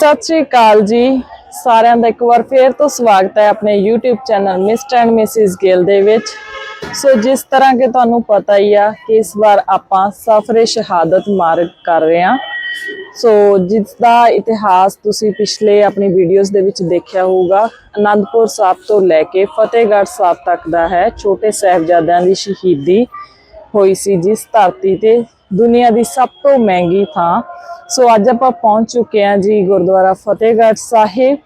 ਸਤਿ ਸ਼੍ਰੀ ਅਕਾਲ ਜੀ। ਸਾਰਿਆਂ ਦਾ ਇੱਕ ਵਾਰ ਫੇਰ ਤੋਂ ਸਵਾਗਤ ਹੈ ਆਪਣੇ YouTube channel mister and missus Gill ਦੇ ਵਿੱਚ। ਸੋ ਜਿਸ ਤਰ੍ਹਾਂ ਕਿ ਤੁਹਾਨੂੰ ਪਤਾ ਹੀ ਆ ਕਿ ਇਸ ਵਾਰ ਆਪਾਂ ਸਫਰੇ ਸ਼ਹਾਦਤ ਮਾਰਗ ਕਰ ਰਹੇ ਹਾਂ। ਸੋ ਜਿਸ ਦਾ ਇਤਿਹਾਸ ਤੁਸੀਂ ਪਿਛਲੇ ਆਪਣੀ ਵੀਡੀਓਜ਼ ਦੇ ਵਿੱਚ ਦੇਖਿਆ ਹੋਊਗਾ, ਅਨੰਦਪੁਰ ਸਾਹਿਬ ਤੋਂ ਲੈ ਕੇ ਫਤਿਹਗੜ੍ਹ ਸਾਹਿਬ ਤੱਕ ਦਾ ਹੈ। ਛੋਟੇ ਸਾਹਿਬਜ਼ਾਦਿਆਂ ਦੀ ਸ਼ਹੀਦੀ ਹੋਈ ਸੀ ਜਿਸ ਧਰਤੀ ਤੇ ਦੁਨੀਆ ਦੀ ਸਭ ਤੋਂ ਮਹਿੰਗੀ ਥਾਂ। ਸੋ ਅੱਜ ਆਪਾਂ ਪਹੁੰਚ ਚੁੱਕੇ ਹਾਂ ਜੀ ਗੁਰਦੁਆਰਾ ਫਤਿਹਗੜ੍ਹ ਸਾਹਿਬ,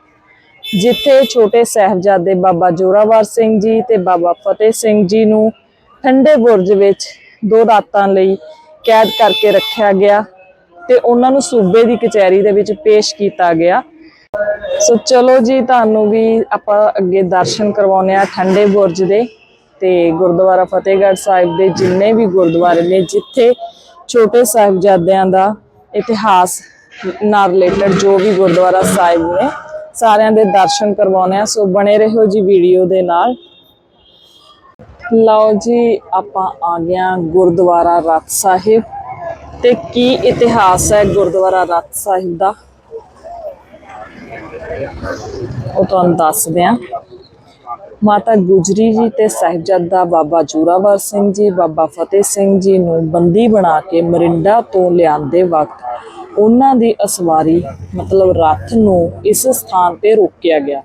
ਜਿੱਥੇ ਛੋਟੇ ਸਾਹਿਬਜ਼ਾਦੇ ਬਾਬਾ ਜੋਰਾਵਰ ਸਿੰਘ ਜੀ ਤੇ ਬਾਬਾ ਫਤਿਹ ਸਿੰਘ ਜੀ ਨੂੰ ਠੰਡੇ ਬੁਰਜ ਵਿੱਚ ਦੋ ਰਾਤਾਂ ਲਈ ਕੈਦ ਕਰਕੇ ਰੱਖਿਆ ਗਿਆ ਤੇ ਉਹਨਾਂ ਨੂੰ ਸੂਬੇ ਦੀ ਕਚਹਿਰੀ ਦੇ ਵਿੱਚ ਪੇਸ਼ ਕੀਤਾ ਗਿਆ। ਸੋ ਚਲੋ ਜੀ, ਤੁਹਾਨੂੰ ਵੀ ਆਪਾਂ ਅੱਗੇ ਦਰਸ਼ਨ ਕਰਵਾਉਨੇ ਆ ਠੰਡੇ ਬੁਰਜ ਦੇ ਤੇ ਗੁਰਦੁਆਰਾ ਫਤਿਹਗੜ੍ਹ ਸਾਹਿਬ ਦੇ ਜਿੰਨੇ ਵੀ ਗੁਰਦੁਆਰੇ ਨੇ, ਜਿੱਥੇ ਛੋਟੇ ਸਾਹਿਬਜ਼ਾਦਿਆਂ ਦਾ ਇਤਿਹਾਸ ਨਾਲ ਰਿਲੇਟਡ ਜੋ ਵੀ ਗੁਰਦੁਆਰਾ ਸਾਹਿਬ ਨੇ, ਸਾਰਿਆਂ ਦੇ ਦਰਸ਼ਨ ਕਰਵਾਉਨੇ ਆ ਸੋ ਬਣੇ ਰਹੋ ਜੀ ਵੀਡੀਓ ਦੇ ਨਾਲ। ਲਓ ਜੀ, ਆਪਾਂ ਆ ਗਏ ਹਾਂ ਗੁਰਦੁਆਰਾ ਰਤ ਸਾਹਿਬ। ਤੇ ਕੀ ਇਤਿਹਾਸ ਹੈ ਗੁਰਦੁਆਰਾ ਰਤ ਸਾਹਿਬ ਦਾ? ਉਹ ਤੁਹਾਨੂੰ ਦੱਸਦੇ ਆ ਮਾਤਾ ਗੁਜਰੀ ਜੀ ਤੇ ਸਾਹਿਬਜ਼ਾਦਾ ਬਾਬਾ ਜੋਰਾਵਰ ਸਿੰਘ ਜੀ, ਬਾਬਾ ਫਤਿਹ ਸਿੰਘ ਜੀ ਨੂੰ ਬੰਦੀ ਬਣਾ ਕੇ ਮਰਿੰਡਾ ਤੋਂ ਲਿਆਂਦੇ ਵਕਤ ਉਹਨਾਂ ਦੀ ਅਸਵਾਰੀ, ਮਤਲਬ ਰੱਥ ਨੂੰ ਇਸ ਸਥਾਨ ਤੇ ਰੋਕਿਆ ਗਿਆ।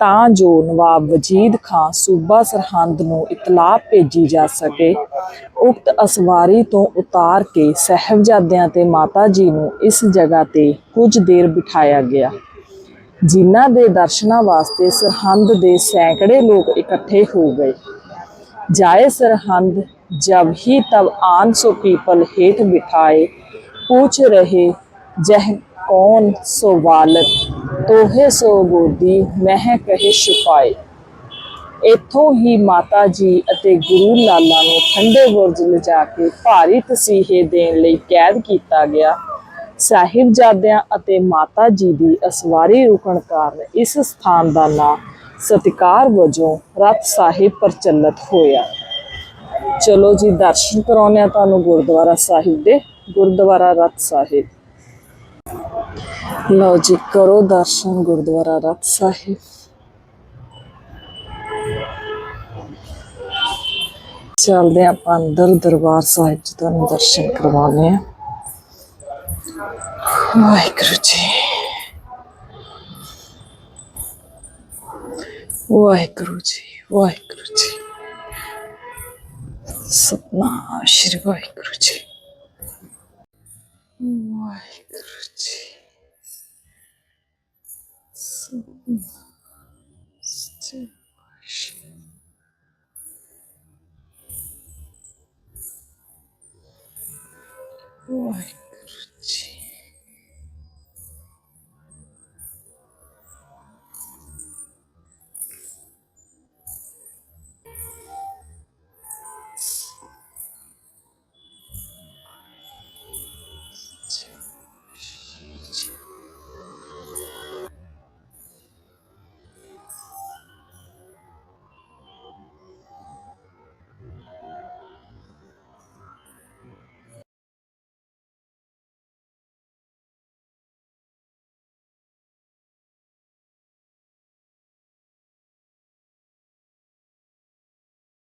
ਤਾਂ ਜੋ ਨਵਾਬ ਵਜੀਦ ਖਾਨ ਸੂਬਾ ਸਰਹੰਦ ਨੂੰ ਇਤਲਾਹ ਭੇਜੀ ਜਾ ਸਕੇ, ਉਕਤ ਅਸਵਾਰੀ ਤੋਂ ਉਤਾਰ ਕੇ ਸਹਿਬਜ਼ਾਦਿਆਂ ਤੇ ਮਾਤਾ ਜੀ ਨੂੰ ਇਸ ਜਗ੍ਹਾ ਤੇ ਕੁਝ ਦੇਰ ਬਿਠਾਇਆ ਗਿਆ। ਜਿਨ੍ਹਾਂ ਦੇ ਦਰਸ਼ਨਾਂ ਵਾਸਤੇ ਸਰਹੰਦ ਦੇ ਸੈਂਕੜੇ ਲੋਕ ਇਕੱਠੇ ਹੋ ਗਏ ਜਾਏ ਸਰਹੰਦ ਜਬ ਹੀ ਤਬ ਆਨ ਸੋ ਪੀਪਲ ਹੇਠ ਬਿਠਾਏ पूछ रहे जह कौन सो बालक तोहे सो गोदी मह ਕਹੇ ਛੁਪਾਏ ਇੱਥੋਂ ਹੀ ਮਾਤਾ ਜੀ ਅਤੇ ਗੁਰੂ ਲਾਲਾ ਨੂੰ ਠੰਡੇ ਬੁਰਜ ਲਿਜਾ ਕੇ ਭਾਰੀ ਤਸੀਹੇ ਦੇਣ ਲਈ ਕੈਦ ਕੀਤਾ ਗਿਆ ਸਾਹਿਬਜ਼ਾਦਿਆਂ ਅਤੇ ਮਾਤਾ ਜੀ ਦੀ ਅਸਵਾਰੀ ਰੁਕਣ ਕਾਰਨ ਇਸ ਸਥਾਨ ਦਾ ਨਾਂ ਸਤਿਕਾਰ ਵਜੋਂ ਰਤ ਸਾਹਿਬ ਪ੍ਰਚਲਿਤ ਹੋਇਆ। ਚਲੋ ਜੀ, ਦਰਸ਼ਨ ਕਰਾਉਂਦੇ ਆ ਤੁਹਾਨੂੰ ਗੁਰਦੁਆਰਾ ਸਾਹਿਬ ਦੇ, ਗੁਰਦੁਆਰਾ ਰਤ ਸਾਹਿਬ। ਲਓ ਜੀ, ਕਰੋ ਦਰਸ਼ਨ ਗੁਰਦੁਆਰਾ ਰਤ ਸਾਹਿਬ। ਚੱਲਦੇ ਹਾਂ ਆਪਾਂ ਅੰਦਰ, ਦਰਬਾਰ ਸਾਹਿਬ ਚ ਤੁਹਾਨੂੰ ਦਰਸ਼ਨ ਕਰਵਾਉਣੇ ਆ ਵਾਹਿਗੁਰੂ ਜੀ ਵਾਹਿਗੁਰੂ ਜੀ ਵਾਹਿਗੁਰੂ ਜੀ ਸਤਨਾਮ ਸ਼੍ਰੀ ਵਾਹਿਗੁਰੂ ਜੀ ਵਾਹਿਗੁਰੂ ਜੀ ਸਤਨਾਮ ਸ੍ਰੀ ਵਾਹਿਗੁਰੂ